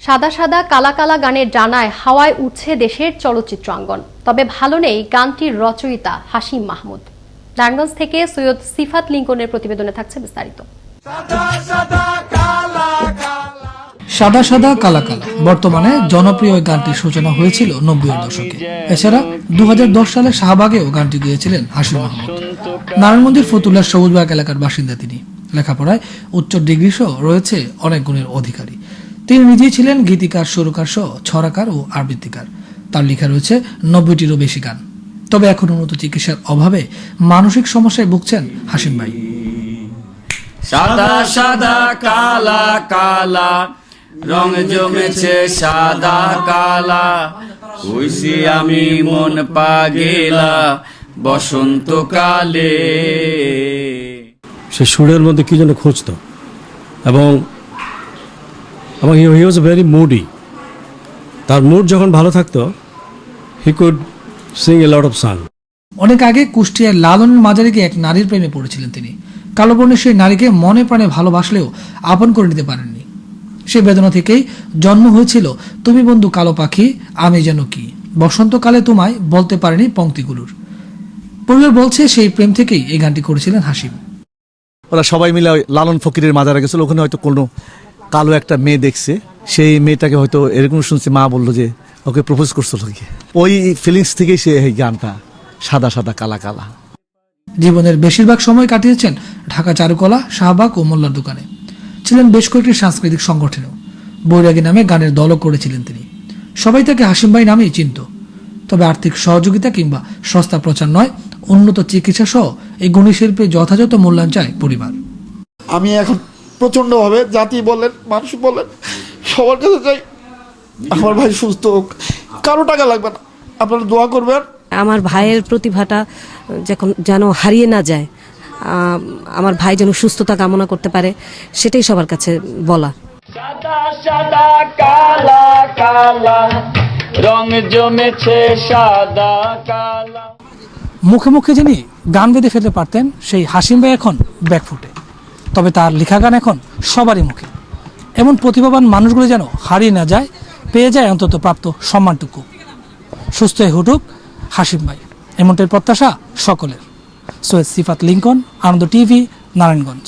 সাদা সাদা কালা কালা গানের ডানায় হাওয়ায় উঠছে দেশের চলচ্চিত্র অঙ্গন তবে ভালো নেই গানটির রচয়িতা হাসিম মাহমুদ। নারায়ণগঞ্জ থেকে সৈয়দ সিফাত লিঙ্কনের প্রতিবেদনে থাকছে বিস্তারিত। সাদা সাদা কালা কালা। বর্তমানে জনপ্রিয় এই গানটির সূচনা হয়েছিল নব্বই দশকে। এছাড়া দু হাজার দশ সালে শাহবাগেও গানটি গিয়েছিলেন হাসিম মাহমুদ। সবুজবাগ এলাকার বাসিন্দা তিনি। লেখাপড়ায় উচ্চ ডিগ্রি সহ রয়েছে অনেক গুণের অধিকারী। তিনি নিজেই ছিলেন গীতিকার, সুরকার সহ ছড়াকার ও আবৃত্তিকার। তার লেখা রয়েছে নব্বইটিরও বেশি গান। তবে এখন উন্নত চিকিৎসার অভাবে মানসিক সমস্যায় ভুগছেন হাসিম ভাই। সাদা সাদা, কালা কালা, রং জমেছে সাদা, কালা। আমি মন পাগেলা। বসন্তকালে। সে সুরের মধ্যে কি যেন খুঁজতো। এবং এবং হি ওয়াজ ভেরি মুডি তার মুড যখন ভালো থাকতো he could sing a lot of song অনেক আগে কুষ্টিয়ার লালন মাজারে গিয়ে এক নারীর প্রেমে পড়েছিলেন তিনি। কালো বর্ণের সেই নারীকে মনে প্রাণে ভালোবাসলেও আপন করে নিতে পারেননি। সে বেদনা থেকেই জন্ম হয়েছিল তুমি বন্ধু কালো পাখি আমি যেন কি? বসন্তকালে তোমায় বলতে পারেনি পংক্তিগুলোর পরিবার বলছে সেই প্রেম থেকেই এই গানটি করেছিলেন হাসিম। ওরা সবাই মিলে লালন ফকিরের মাজারে গেছিল। ওখানে হয়তো কোনো কালো একটা মেয়ে দেখছে। সেই মেয়েটাকে হয়তো এরকম শুনছে মা বলল যে ওকে প্রপোজ করছিল ওই ফিলিংস থেকেই সে এই গানটা সাদা সাদা কালা কালা। জীবনের বেশিরভাগ সময় কাটিয়েছেন ঢাকা চারুকলা শাহবাগ ও মোল্লার দোকানে। ছিলেন বেশ কয়েকটি সাংস্কৃতিক সংগঠনেও। বৈরাগী নামে গানের দলও করেছিলেন তিনি। সবাই তাকে হাসিম ভাই নামেই চিনত। তবে আর্থিক সহযোগিতা কিংবা সস্তা প্রচার নয় উন্নত চিকিৎসা সহ এই গুণী শিল্পে যথাযথ মূল্যায়ন চায় পরিবার। আমি এখন প্রচণ্ডভাবে জাতি বলেন মানুষ বলেন সবার কাছে চাই আমার ভাই সুস্থ হোক। কারও টাকা লাগবে না। আপনারা দোয়া করবেন। আমার ভাইয়ের প্রতিভাটা যখন যেন হারিয়ে না যায় আমার ভাই যেন সুস্থতা কামনা করতে পারে সেটাই সবার কাছে বলা। সাদা সাদা কালা কালা রং জমেছে সাদা কালা। মুখে মুখে যিনি গান বেঁধে ফেলতে পারতেন, সেই হাসিম ভাই এখন ব্যাকফুটে তবে তার লেখা গান এখন সবারই মুখে। এমন প্রতিভাবান মানুষগুলো যেন হারিয়ে না যায়, পেয়ে যায় অন্তত প্রাপ্ত সম্মানটুকু। সুস্থ হয়ে হুটুক হাসিম ভাই। এমনটাই প্রত্যাশা সকলের। সৈয়দ সিফাত লিঙ্কন, আনন্দ টিভি, নারায়ণগঞ্জ।